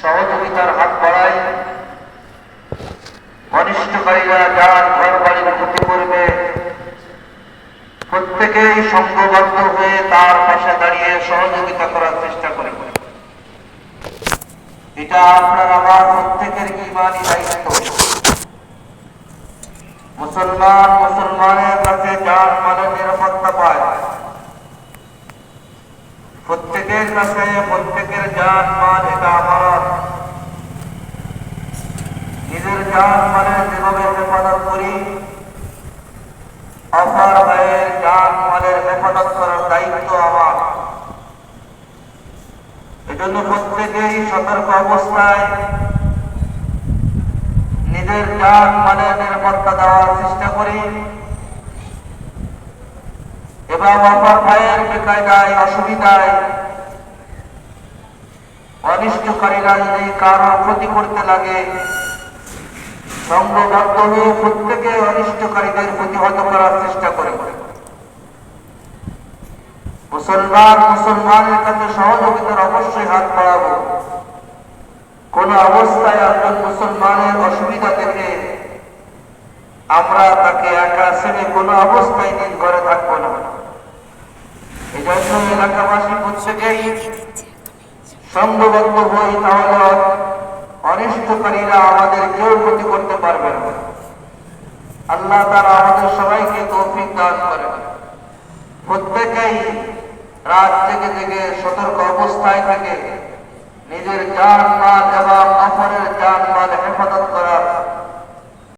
সহযোগিতার হাত বাড়ায়। অনিষ্টকারীরা যার ঘর বাড়ির ক্ষতি করবে, প্রত্যেকেই সংঘবদ্ধ হয়ে তার পাশে দাঁড়িয়ে সহযোগিতা করার চেষ্টা করে। এটা আপনার আমার প্রত্যেকের ইমানই দায়িত্ব। মুসলমান মুসলমানের কাছে যার প্রত্যেকের কাছে, প্রত্যেকের জান মাল এটা আমার। নিজের জান মালের যেভাবে হেফাজত করি, অপর ভাইয়ের জান মালের হেফাজত করার দায়িত্ব আমার। এজন্য প্রত্যেকেই সতর্ক অবস্থায় নিজের জান মালের নিরাপত্তা দেওয়ার চেষ্টা করি। এবং অপর ভাইয়ের বেকায়দায় অসুবিধায় অনিষ্টকারীরা যদি কারও ক্ষতি করতে লাগে। সংঘবদ্ধ হয়ে প্রত্যেকে অনিষ্টকারীদের প্রতিহত করার চেষ্টা করে। মুসলমান মুসলমানের কাছে সহযোগিতার অবশ্যই হাত বাড়াবো। কোন অবস্থায় একজন মুসলমানের অসুবিধা দেখে আমরা তাকে একা ছেড়ে কোনো অবস্থায় দিন ঘরে থাকব না এই এলাকাবাসী প্রত্যেকেই সংঘবদ্ধ হই তাহলে অনিষ্টকারীরা আমাদের কেউ ক্ষতি করতে পারবে না। আল্লাহ তারা আমাদের সবাইকে তৌফিক দান করেন। প্রত্যেকেই রাত থেকে থেকে সতর্ক অবস্থায় থেকে নিজের জান, মাল এবং